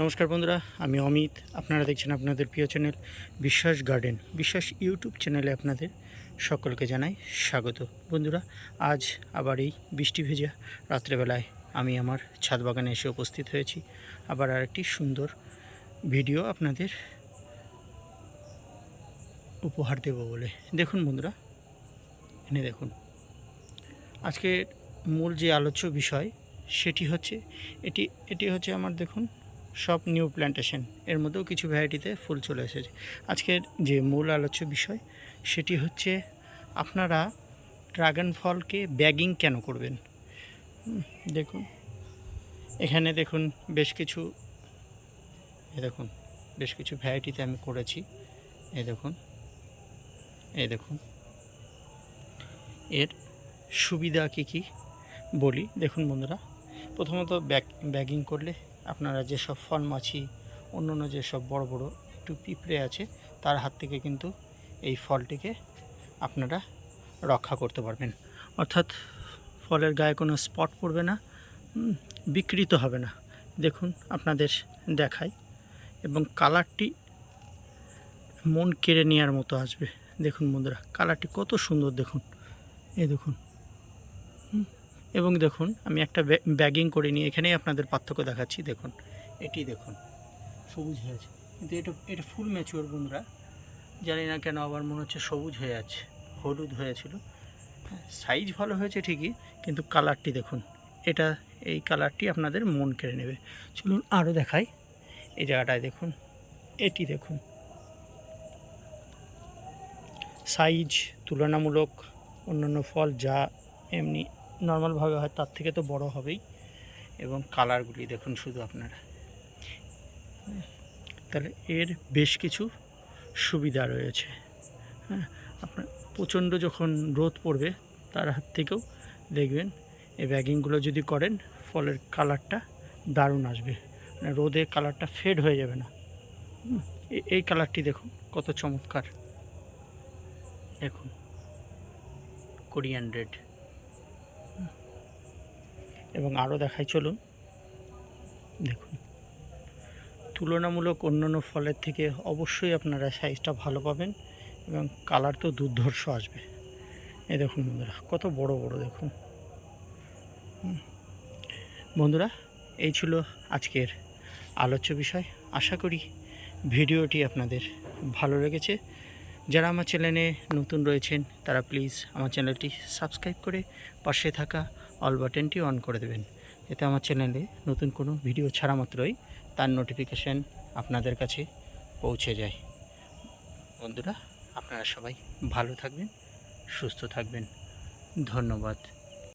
নমস্কার বন্ধুরা, আমি অমিত। আপনারা দেখছেন আপনাদের প্রিয় চ্যানেল বিশ্বাস গার্ডেন। বিশ্বাস ইউটিউব চ্যানেলে আপনাদের সকলকে জানাই স্বাগত। বন্ধুরা, আজ আবার এই বৃষ্টি ভেজা রাত্রেবেলায় আমি আমার ছাদ বাগানে এসে উপস্থিত হয়েছি। আবার আরেকটি সুন্দর ভিডিও আপনাদের উপহার দেব বলে। দেখুন বন্ধুরা, এনে দেখুন। আজকে মূল যে আলোচ্য বিষয়, সেটি হচ্ছে, এটি এটি হচ্ছে আমার, দেখুন সব নিউ প্ল্যান্টেশন এর মধ্যেও কিছু ভ্যারাইটিতে ফুল চলে এসেছে। আজকের যে মূল আলোচ্য বিষয়, সেটি হচ্ছে আপনারা ড্রাগন ফলকে ব্যাগিং কেন করবেন? দেখুন। এখানে দেখুন বেশ কিছু এ দেখুন, বেশ কিছু ভ্যারাইটিতে আমি করেছি। এই দেখুন এই দেখুন। এর সুবিধা কী কী বলি? দেখুন বন্ধুরা, প্রথমত ব্যাগ, ব্যাগিং করলে আপনারা যেসব ফল মাছি অন্য অন্য যেসব বড় বড় একটু পিঁপড়ে আছে, তার হাত থেকে কিন্তু এই ফলটিকে আপনারা রক্ষা করতে পারবেন। অর্থাৎ ফলের গায়ে কোনো স্পট পড়বে না বিকৃত হবে না। দেখুন, আপনাদের দেখাই। এবং কালারটি মন কেড়ে নেওয়ার মতো আসবে। দেখুন বন্ধুরা, কালারটি কত সুন্দর দেখুন। এই দেখুন এবং দেখুন, আমি একটা ব্যা- ব্যাগিং করে নিয়ে এখানেই আপনাদের পার্থক্য দেখাচ্ছি। দেখুন, এটি দেখুন, সবুজ হয়ে আছে। কিন্তু এটা এটা ফুল ম্যাচিওর বন্ধুরা জানি না কেন আবার মনে হচ্ছে সবুজ হয়ে আছে, হলুদ হয়েছিল। সাইজ ভালো হয়েছে ঠিকই, কিন্তু কালারটি দেখুন, এটা, এই কালারটি আপনাদের মন কেড়ে নেবে। চলুন আরও দেখাই, এই জায়গাটায় দেখুন, এটি দেখুন। সাইজ তুলনামূলক অন্যান্য ফল যা এমনি নর্মালভাবে হয়, তার থেকে তো বড় হবেই। এবং কালারগুলি দেখুন শুধু আপনারা। তাহলে এর বেশ কিছু সুবিধা রয়েছে। হ্যাঁ আপনার প্রচণ্ড যখন রোদ পড়বে, তার হাত থেকেও দেখবেন এই ব্যাগিংগুলো যদি করেন, ফলের কালারটা দারুণ আসবে। মানে রোদে কালারটা ফেড হয়ে যাবে না। এই কালারটি দেখুন, কত চমৎকার। দেখুন, কোরিয়ান রেড। এবং আরও দেখাই, চলুন। দেখুন। তুলনামূলক অন্যান্য ফলের থেকে অবশ্যই আপনারা সাইজটা ভালো পাবেন এবং কালার তো দুর্ধর্ষ আসবে। এই দেখুন বন্ধুরা, কত বড় বড়, দেখুন। বন্ধুরা, এই ছিল আজকের আলোচ্য বিষয়। আশা করি ভিডিওটি আপনাদের ভালো লেগেছে। যারা আমার চ্যানেলে নতুন রয়েছেন, তারা প্লিজ আমার চ্যানেলটি সাবস্ক্রাইব করে পাশে থাকা অল বাটনটি অন করে দেবেন। এতে আমার চ্যানেলে নতুন কোনো ভিডিও ছাড়া মাত্রই তার নোটিফিকেশান আপনাদের কাছে পৌঁছে যায়। বন্ধুরা, আপনারা সবাই ভালো থাকবেন, সুস্থ থাকবেন। ধন্যবাদ।